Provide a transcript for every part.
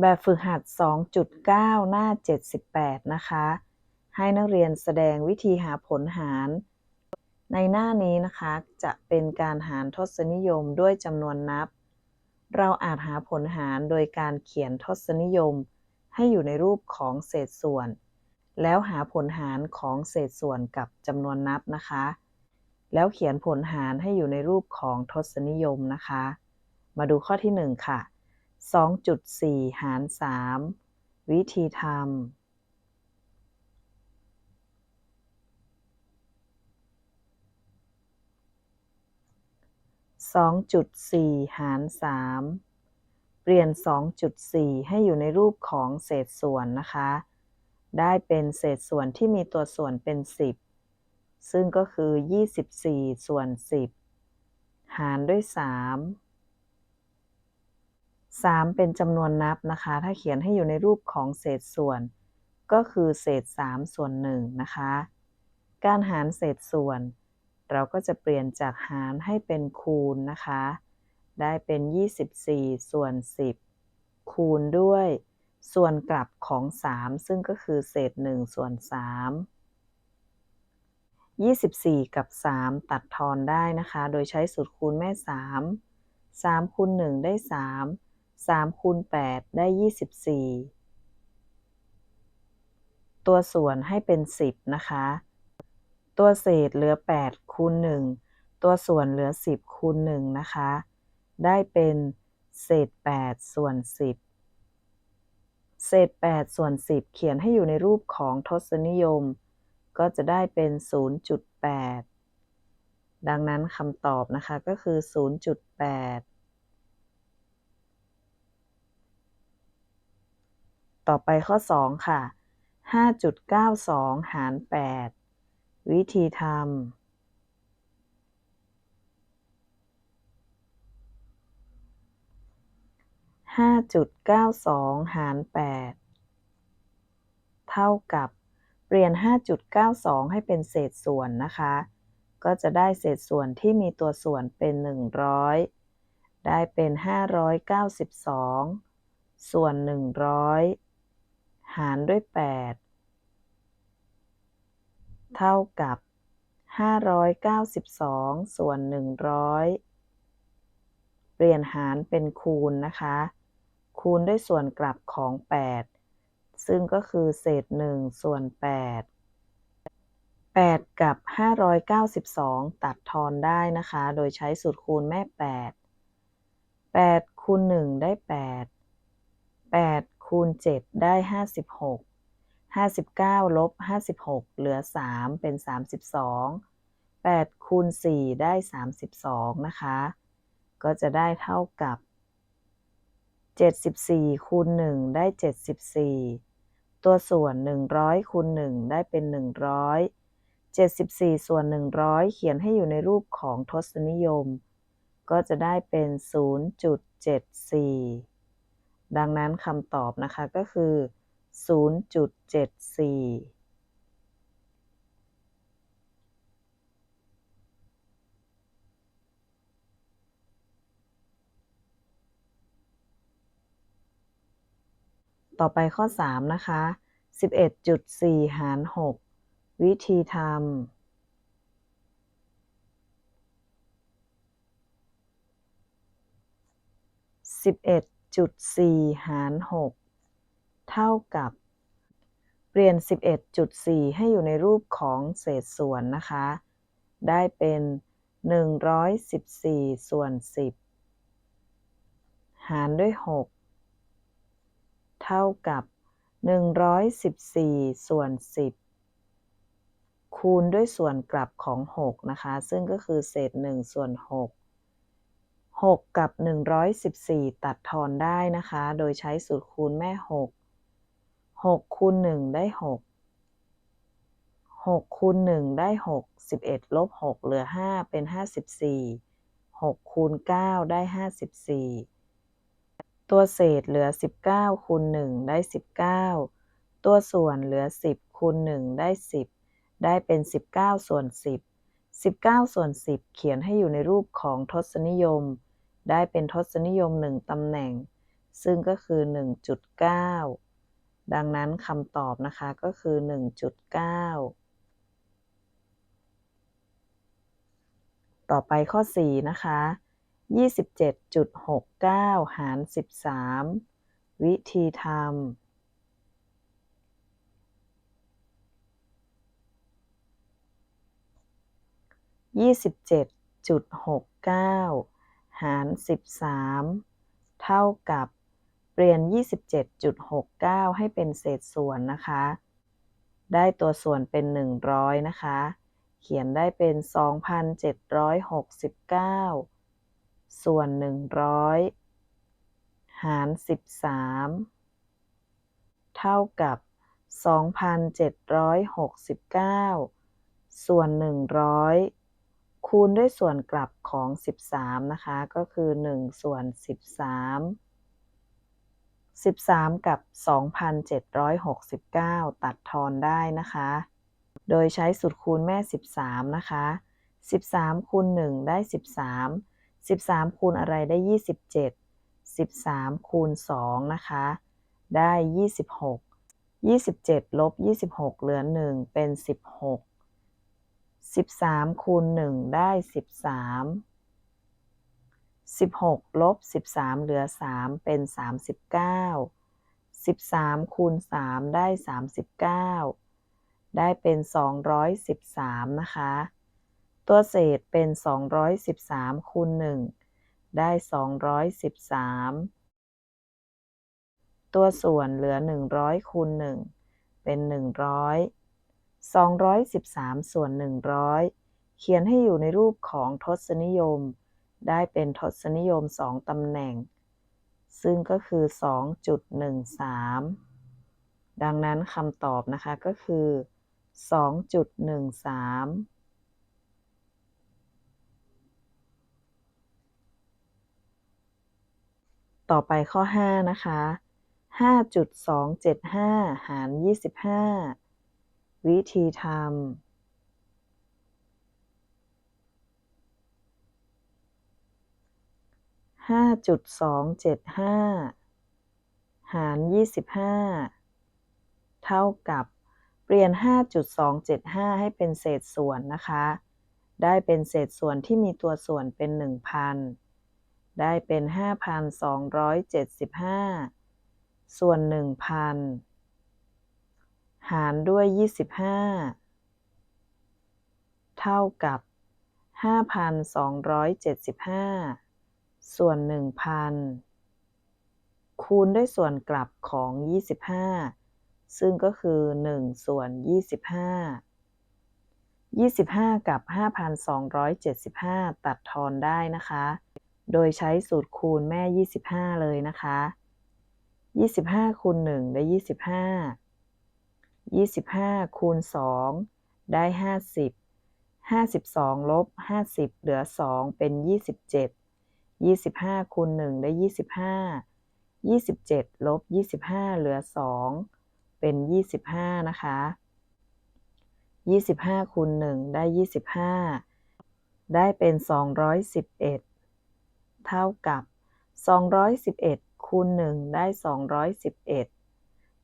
แบบฝึกหัด 2.9 หน้า 78 นะคะ ให้นักเรียนแสดงวิธีหาผลหาร ในหน้านี้นะคะ จะเป็นการหารทศนิยมด้วยจำนวนนับ เราอาจหาผลหารโดยการเขียนทศนิยม ให้อยู่ในรูปของเศษส่วน แล้วหาผลหารของเศษส่วนกับจำนวนนับนะคะ แล้วเขียนผลหารให้อยู่ในรูปของทศนิยมนะคะ มาดูข้อที่ 1 ค่ะ 2.4 หาร 3 วิธีทำ2.4 หาร 3 เปลี่ยน 2.4 ให้อยู่ในรูปของเศษส่วนนะคะ ได้เป็นเศษส่วนที่มีตัวส่วนเป็น 10 ซึ่งก็คือ 24 ส่วน 10 หารด้วย 3 3 เป็นจำนวนนับนะคะ ถ้าเขียนให้อยู่ในรูปของเศษส่วน ก็คือเศษ 3 ส่วน1นะคะ การหารเศษส่วน เราก็จะเปลี่ยนจากหารให้เป็นคูณนะคะ ได้เป็น 24 ส่วน 10 คูณด้วย ส่วนกลับของ 3 ซึ่งก็คือเศษ 1 ส่วน 3 24 กับ 3 ตัดทอนได้นะคะ โดยใช้สูตรคูณแม่ 3 3คูณ1ได้ 3 3คูณ8ได้24ตัวส่วนให้เป็น10นะคะ ตัวเศษเหลือ8คูณ1ตัวส่วนเหลือ10คูณ1นะคะ ได้เป็นเศษ8ส่วน10เศษ8ส่วน10เขียนให้อยู่ในรูปของทศนิยม ก็จะได้เป็น0.8ดังนั้นคำตอบนะคะก็คือ 0.8 ต่อไปข้อ 2 ค่ะ 5.92 หาร 8 วิธีทำ5.92หาร8เท่ากับเปลี่ยน 5.92 ให้เป็นเศษส่วนนะคะ ก็จะได้เศษส่วนที่มีตัวส่วนเป็น 100 ได้เป็น 592 ส่วน 100 หารด้วย 8 เท่ากับ 592 ส่วน 100 เปลี่ยนหารเป็นคูณนะคะ คูณด้วยส่วนกลับของ 8 ซึ่งก็คือเศษ 1 ส่วน 8 8 กับ 592 ตัดทอนได้นะคะ โดยใช้สูตรคูณแม่ 8 8คูณ1ได้ 8 8 คูณ 7 ได้ 56 59ลบ56 เหลือ 3 เป็น 32 8คูณ 4 ได้ 32 นะคะ ก็จะได้เท่ากับ 74คูณ 1 ได้ 74 ตัวส่วน 100คูณ 1 ได้เป็น 100 74 ส่วน 100 เขียนให้อยู่ในรูปของทศนิยม ก็จะได้เป็น 0.74 ดังนั้นคำตอบนะคะก็คือ 0.74ต่อไปข้อ 3 นะคะ 11.4 หาร 6 วิธีทำ11 11.4หาร6เท่ากับ เปลี่ยน 11.4 ให้อยู่ในรูปของเศษส่วนนะคะ ได้เป็น 114 ส่วน 10 หารด้วย 6 เท่ากับ 114 ส่วน 10 คูณด้วยส่วนกลับของ 6 นะคะ ซึ่งก็คือเศษ 1 ส่วน 6 6 กับ 114 ตัดทอนได้นะคะ โดยใช้สูตรคูณแม่ 6 6 คูณ 1 ได้ 6 6 คูณ 1 ได้ 6 11 ลบ 6 เหลือ 5 เป็น 54 6 คูณ 9 ได้ 54 ตัวเศษเหลือ 19 คูณ 1 ได้ 19 ตัวส่วนเหลือ 10 คูณ 1 ได้ 10 ได้เป็น 19 ส่วน 10 19 ส่วน 10 เขียนให้อยู่ในรูปของทศนิยม ได้เป็นทศนิยม 1ตำแหน่ง ซึ่งก็คือ 1.9 ดังนั้นคำตอบนะคะก็คือ 1.9 ต่อไปข้อ 4 นะคะ 27.69 หาร 13 วิธีทำ27.69หกเก้า หาร 13 เท่ากับเปลี่ยน 27.69 ให้เป็นเศษส่วนนะคะ ได้ตัวส่วนเป็น 100 นะคะ เขียนได้เป็น 2,769 ส่วน 100 หาร 13 เท่ากับ 2,769 ส่วน 100 คูณด้วยส่วนกลับของ 13 นะคะ ก็คือ 1 ส่วน 13 13 กับ 2,769 ตัดทอนได้นะคะ โดยใช้สูตรคูณแม่ 13 นะคะ 13 คูณ 1 ได้ 13 13 คูณอะไรได้ 27 13 คูณ 2 นะคะ ได้ 26 27 ลบ 26 เหลือ 1 เป็น 16 13คูณ1ได้13 16ลบ13เหลือ3เป็น39 13คูณ3ได้39ได้เป็น213นะคะ ตัวเศษเป็น213คูณ1ได้213ตัวส่วนเหลือ100คูณ1เป็น100 213 ส่วน 100 เขียนให้อยู่ในรูปของทศนิยม ได้เป็นทศนิยม 2 ตำแหน่ง ซึ่งก็คือ 2.13 ดังนั้นคำตอบนะคะก็คือ 2.13ต่อไปข้อ 5 นะคะ 5.275 หาร 25 วิธีทำห้าจุดสองเจ็ดห้าหารยี่สิบห้าเท่ากับเปลี่ยน 5.275 ให้เป็นเศษส่วนนะคะ ได้เป็นเศษส่วนที่มีตัวส่วนเป็น 1,000 ได้เป็น 5,275 ส่วน 1,000 หารด้วย 25 เท่ากับ 5,275 ส่วน 1,000 คูณด้วยส่วนกลับของ 25 ซึ่งก็คือ 1 ส่วน 25 25 กับ 5,275 ตัดทอนได้นะคะ โดยใช้สูตรคูณแม่ 25 เลยนะคะ 25 คูณ 1 ได้ 25 25 คูณ 2 ได้ 50 52 ลบ 50 เหลือ 2 เป็น 27 25 คูณ 1 ได้ 25 27 ลบ 25 เหลือ 2 เป็น 25 นะคะ 25 คูณ 1 ได้ 25 ได้เป็น 211 เท่ากับ 211 คูณ 1 ได้ 211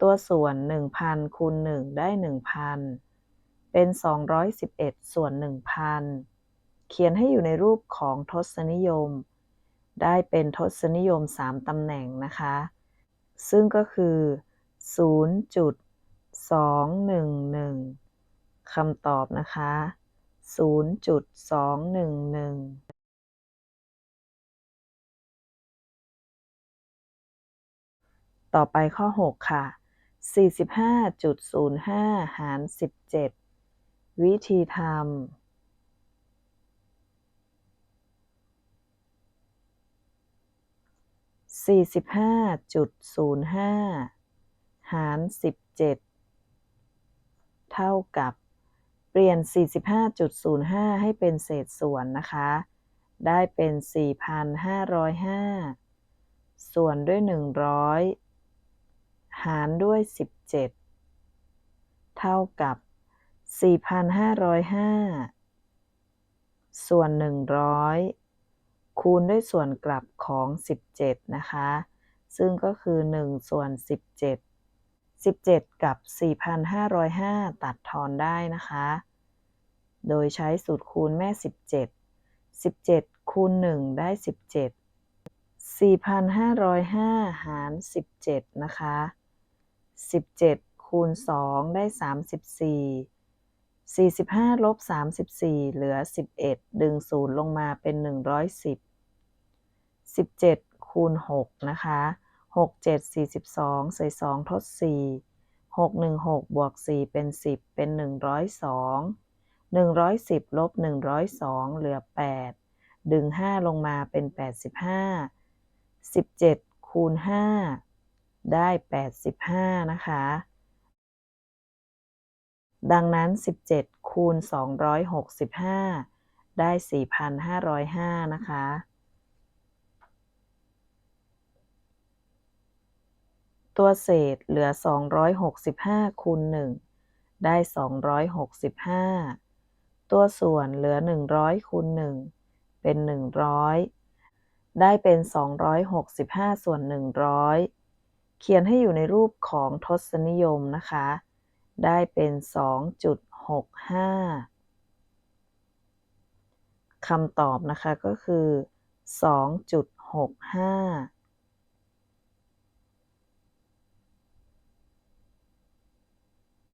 ตัวส่วน 1,000คูณ1ได้ 1,000 เป็น 211 ส่วน 1,000 เขียนให้อยู่ในรูปของทศนิยม ได้เป็นทศนิยม 3ตำแหน่งนะคะ ซึ่งก็คือ 0.211คำตอบนะคะ 0.211ต่อไปข้อ 6 ค่ะ 45.05 หาร 17 วิธีทำสี่สิบห้าจุดศูนย์ห้าหารสิบเจ็ดเท่ากับ เปลี่ยน 45.05 ให้เป็นเศษส่วนนะคะ ได้เป็น 4,505 ส่วนด้วย 100 หารด้วย 17 เท่ากับ 4,505 ส่วน 100 คูณด้วยส่วนกลับของ 17 นะคะ ซึ่งก็คือ 1 ส่วน 17 17 กับ 4,505 ตัดทอนได้นะคะ โดยใช้สูตรคูณแม่ 17 17 คูณ 1 ได้ 17 4,505 หาร 17 นะคะ 17 คูณ 2 ได้ 34 45 ลบ 34 เหลือ 11 ดึง 0 ลงมาเป็น 110 17 คูณ 6 นะคะ 6 7 42 ใส่ 2 ทด 4 6 1 6 บวก 4 เป็น 10 เป็น 102 110 ลบ 102 เหลือ 8 ดึง 5 ลงมาเป็น 85 17 คูณ 5 ได้ 85 นะคะ ดังนั้น 17 คูณ 265 ได้ 4,505 นะคะ ตัวเศษเหลือ 265 คูณ 1 ได้ 265 ตัวส่วนเหลือ 100 คูณ 1 เป็น 100 ได้เป็น 265 ส่วน 100 เขียนให้อยู่ในรูปของทศนิยมนะคะ ได้เป็น 2.65คำตอบนะคะก็คือ 2.65